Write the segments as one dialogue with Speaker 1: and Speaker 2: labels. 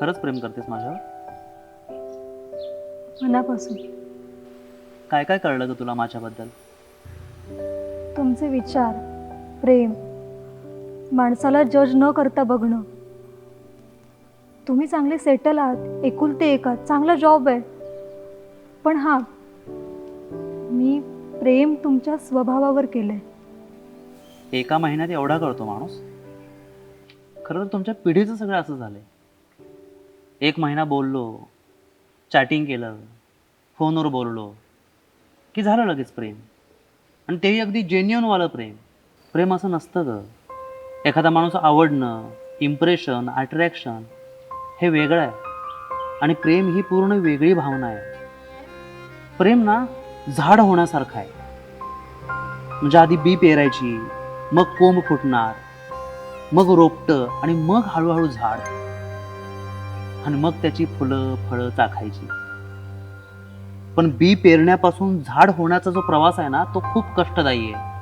Speaker 1: खरंच प्रेम करतेस माझ्यावर?
Speaker 2: मनापासून.
Speaker 1: काय काय कळलं ग तुला माझ्याबद्दल?
Speaker 2: तुमचे विचार प्रेम माणसाला जज न करता बघणं. तुम्ही चांगले सेटल आहात एकुलते एक आहात चांगला जॉब आहे. पण हां मी प्रेम तुमच्या स्वभावावर केलंय.
Speaker 1: एका महिन्यात एवढा कळतो माणूस? खरं तर तुमच्या पिढीचं सगळं असं झालंय. एक महिना बोललो चॅटिंग केलं फोनवर बोललो की झालं लगेच प्रेम? आणि तेही अगदी जेन्युअनवालं प्रेम. प्रेम असं नसतं ग. एखादा माणूस आवडणं इम्प्रेशन अट्रॅक्शन हे वेगळं आहे. आणि प्रेम ही पूर्ण वेगळी भावना आहे. प्रेम ना झाड होण्यासारखं आहे. म्हणजे आधी बी पेरायची मग कोंब फुटणार मग रोपटं आणि मग हळूहळू झाड. आणि मग त्याची फुलं फळं चाखायची. पण बी पेरण्यापासून झाड होण्याचा जो प्रवास आहे ना तो खूप कष्टदायी आहे.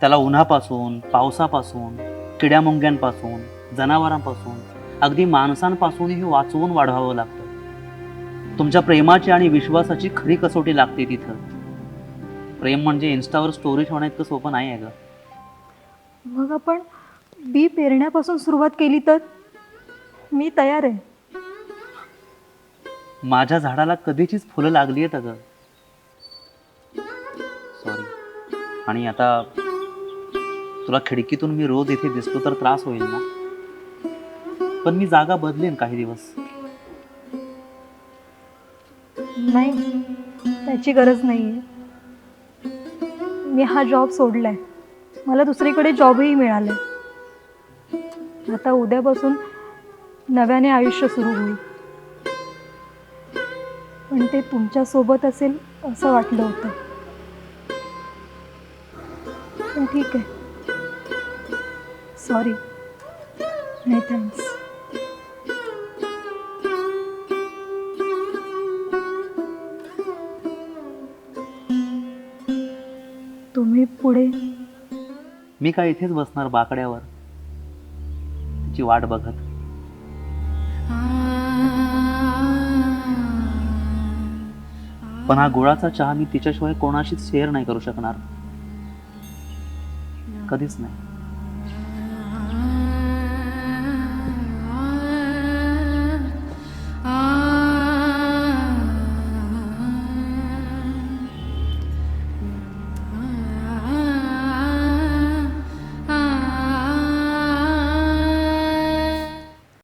Speaker 1: त्याला उन्हापासून पावसापासून किड्यामुंग्यांपासून जनावरांपासून अगदी माणसांपासूनही वाचवून वाढवावं लागतं. तुमच्या प्रेमाची आणि विश्वासाची खरी कसोटी लागते तिथं. प्रेम म्हणजे इन्स्टावर स्टोरी ठेवणं इतकं सोपं नाही आहे ग.
Speaker 2: मग आपण बी पेरण्यापासून सुरुवात केली तर? मी तयार आहे.
Speaker 1: माझ्या झाडाला कधीचीच फुलं लागली आहेत अगं. सॉरी आणि आता तुला खिडकीतून मी रोज इथे दिसतो तर त्रास होईल ना? पण मी जागा बदलेन काही दिवस.
Speaker 2: नाही त्याची गरज नाही आहे मी हा जॉब सोडलाय. मला दुसरीकडे जॉबही मिळाले आता उद्यापासून नव्याने आयुष्य सुरू होईल. पण ते तुमच्यासोबत असेल असं वाटलं होतं. पण ठीक आहे. सॉरी नाही थँक्स तुम्ही पुढे?
Speaker 1: मी काय इथेच बसणार बाकड्यावर? तिची वाट बघत. पण हा गुळाचा चहा मी तिच्याशिवाय कोणाशीच शेअर नाही करू शकणार. कधीच नाही.